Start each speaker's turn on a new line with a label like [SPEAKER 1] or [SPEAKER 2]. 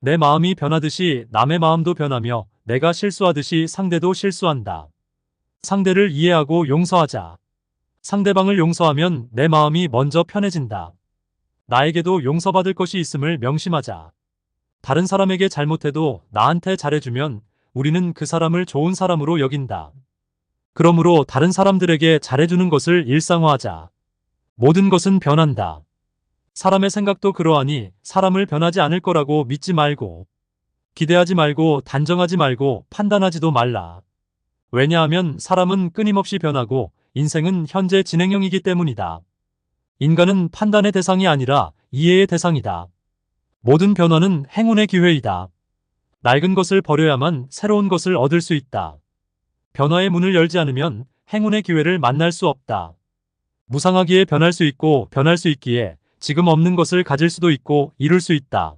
[SPEAKER 1] 내 마음이 변하듯이 남의 마음도 변하며 내가 실수하듯이 상대도 실수한다. 상대를 이해하고 용서하자. 상대방을 용서하면 내 마음이 먼저 편해진다. 나에게도 용서받을 것이 있음을 명심하자. 다른 사람에게 잘못해도 나한테 잘해주면 우리는 그 사람을 좋은 사람으로 여긴다. 그러므로 다른 사람들에게 잘해주는 것을 일상화하자. 모든 것은 변한다. 사람의 생각도 그러하니 사람을 변하지 않을 거라고 믿지 말고, 기대하지 말고, 단정하지 말고, 판단하지도 말라. 왜냐하면 사람은 끊임없이 변하고 인생은 현재 진행형이기 때문이다. 인간은 판단의 대상이 아니라 이해의 대상이다. 모든 변화는 행운의 기회이다. 낡은 것을 버려야만 새로운 것을 얻을 수 있다. 변화의 문을 열지 않으면 행운의 기회를 만날 수 없다. 무상하기에 변할 수 있고 변할 수 있기에 지금 없는 것을 가질 수도 있고 이룰 수 있다.